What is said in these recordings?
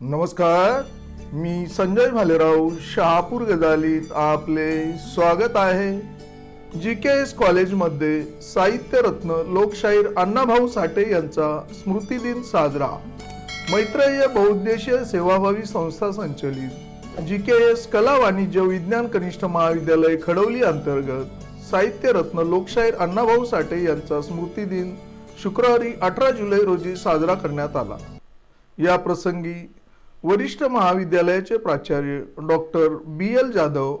नमस्कार मी संजय भालेराव शहापूर गजालीत आपले स्वागत आहे. जी के एस कॉलेजमध्ये साहित्यरत्न लोकशाहीर अण्णाभाऊ साठे यांचा स्मृतिदिन साजरा. मैत्रेय बहुउद्देशीय सेवाभावी संस्था संचलित जी के एस कला वाणिज्य विज्ञान कनिष्ठ महाविद्यालय खडवली अंतर्गत साहित्यरत्न लोकशाहीर अण्णाभाऊ साठे यांचा स्मृतिदिन शुक्रवारी अठरा जुलै रोजी साजरा करण्यात आला. या प्रसंगी वरिष्ठ महाविद्यालयाचे प्राचार्य डॉक्टर बी एल जाधव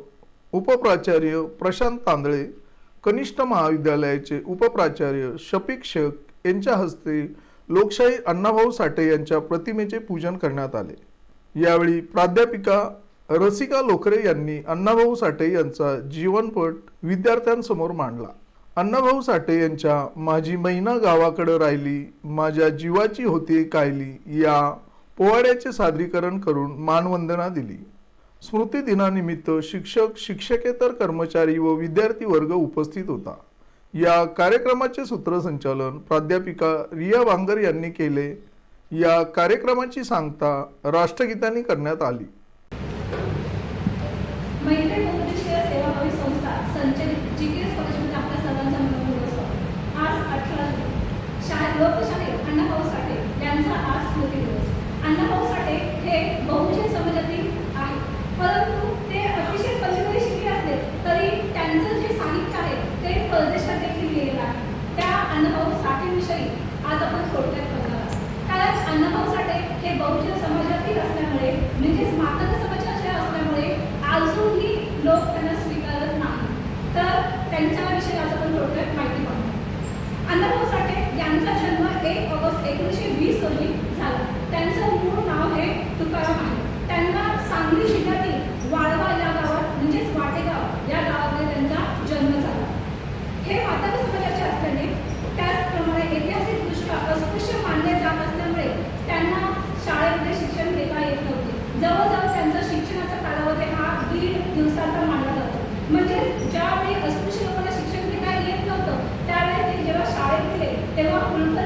उपप्राचार्य प्रशांत तांदळे कनिष्ठ महाविद्यालयाचे उपप्राचार्य शफिक शेख यांच्या हस्ते लोकशाही अण्णाभाऊ साठे यांच्या प्रतिमेचे पूजन करण्यात आले. यावेळी प्राध्यापिका रसिका लोखरे यांनी अण्णाभाऊ साठे यांचा जीवनपट विद्यार्थ्यांसमोर मांडला. अण्णाभाऊ साठे यांच्या माझी मैना गावाकडं राहिली माझ्या जीवाची होती कायली या पोवाड्याचे सादरीकरण करून मानवंदना दिली. स्मृती दिनानिमित्त शिक्षक शिक्षकेतर कर्मचारी व विद्यार्थी वर्ग उपस्थित होता. या कार्यक्रमाचे सूत्रसंचालन प्राध्यापिका रिया वांगर यांनी केले. या कार्यक्रमाची सांगता राष्ट्रगीतांनी करण्यात आली मैत्री बहुउद्देशीय सेवाभावी संस्था संचलित जी के एस कॉलेजमध्ये आपल्या सर्वांचा मनोभाव असतो आज अठरा शाळेत लोकशाहीर अण्णाभाऊ साठे यांचा आज स्मृती दिवस अण्णाभाऊ साठे हे बहुजन समाजातील आहे परंतु ते अतिशय कमी शिकले असले तरी त्यांचं जे साहित्य आहे ते परदेशात देखील लिहिलेलं आहे त्या अण्णाभाऊ साठेविषयी आज आपण थोडक्यात बघणार आहोत. कारण अण्णाभाऊ साठे हे बहुजन समाजातील असल्यामुळे म्हणजेच मातंग समाजाचे असल्यामुळे अजूनही लोक त्यांना स्वीकारत नाही तर त्यांच्याविषयी आज आपण थोडक्यात माहिती पाहू अण्णाभाऊ साठे यांचा जन्म एक ऑगस्ट एकोणीसशे वीस रोजी झाला. त्यांचं मूळ नाव हे तुकाराम आहे. त्यांना सांगली जिल्ह्यातील वाळवा या गावात म्हणजेच वाटेगाव या गावामध्ये त्यांचा जन्म झाला हे मातंग समाजाचे असल्याने त्याचप्रमाणे ऐतिहासिकदृष्ट्या अस्पृश्य मानले जात असल्यामुळे त्यांना शाळेमध्ये शिक्षण घेता येत नव्हते जवळजवळ त्यांचा शिक्षणाचा कालावधी हा दीड दिवसाचा मानला जातो म्हणजे ज्यावेळी अस्पृश्य लोकांना शिक्षण घेता येत नव्हतं त्यावेळी ते जेव्हा शाळेत गेले तेव्हा कुलकर्णी मास्तरांनी त्यांनी हातात छडी फेकून त्यांना मारली आणि बोलले तू क्या तू इथे देखील आलास का ती छडी अण्णाभाऊंनी घेतली आणि शिक्षकांना मारली आणि ते तेथून पसार झाले अशा प्रकारे त्यांचा दीड दिवसाचा शालेय उपक्रम होता तरीही अण्णा फसले नाही या अण्णांनी भिंती पोस्टर रंगवता रंगवता शिक्षकांची जुळणी करता करता त्यांनी अक्षर ओळख करून घेतली आहे आणि अशा अण्णाभाऊ साठेंचं जे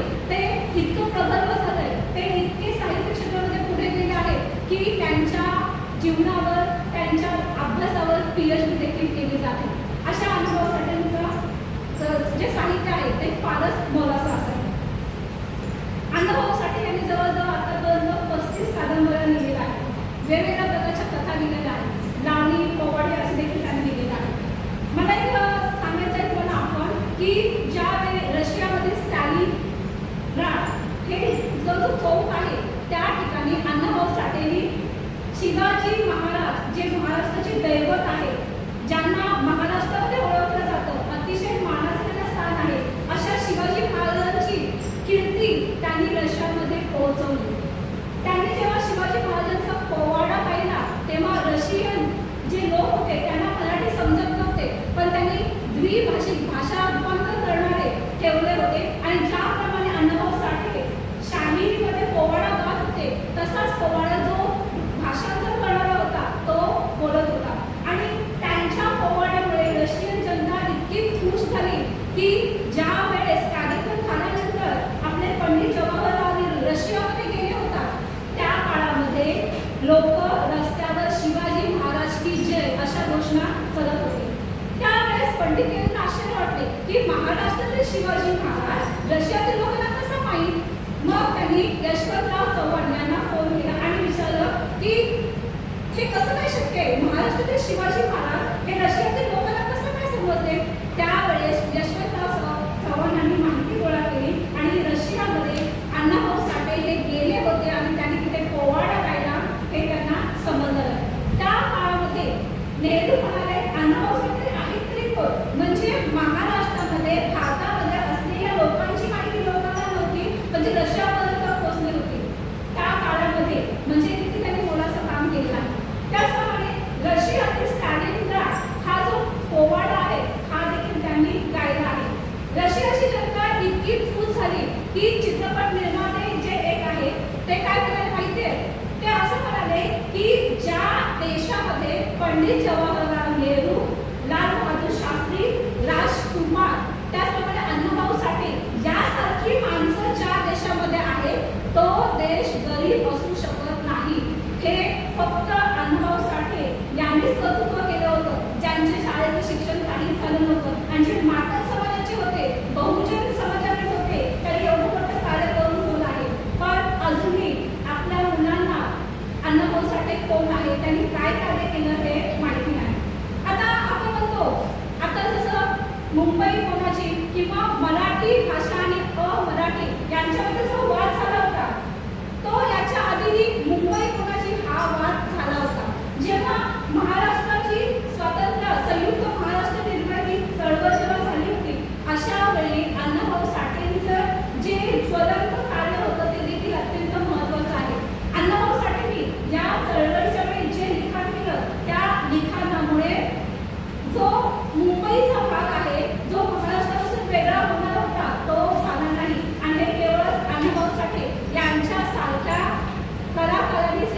ते इतकं प्रगल्भ झालंय. ते इतके साहित्य क्षेत्रामध्ये पुढे गेले आहे की त्यांच्या जीवनावर त्यांच्या अभ्यासावर पीएचडी देखील केली जाते. अशा अनुभव जे साहित्य आहे ते फारच मोलाचं असेल अण्णाभाऊ साठे यांनी जवळजवळ आतापर्यंत पस्तीस कादंबऱ्या घोषणा करत होते. त्यावेळेस पंडित नेहरूंना आश्चर्य वाटले की महाराष्ट्रातील शिवाजी महाराज रशियातील लोकांना कसं माहीत? मग त्यांनी यशवंतराव चव्हाण यांना फोन केला आणि विचारलं की हे कसं काय शक्य आहे? महाराष्ट्रातील शिवाजी महाराज हे रशियातील लोकांना कसं काय समजते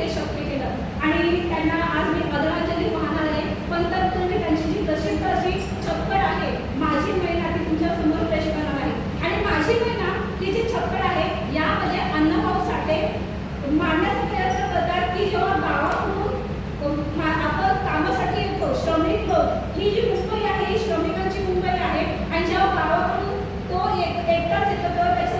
ते शक्य केलं. आणि त्यांना आज मी आदरांजली वाहणार आहे. पण तत्पूर्वी त्यांची जी प्रसिद्ध अशी छप्पर आहे माझी महिला ती तुमच्यासमोर पेश करणार आहे. आणि माझी महिला ती जी छप्पर आहे यामध्ये अन्नभाऊ साठे मांडण्याचा प्रयत्न करतात की जेव्हा गावाकडून आपण कामासाठी येतो श्रमिक लोक ही जी मुंबई आहे ही श्रमिकांची मुंबई आहे. आणि जेव्हा गावाकडून तो एक एकटाच येतो तेव्हा त्याच्या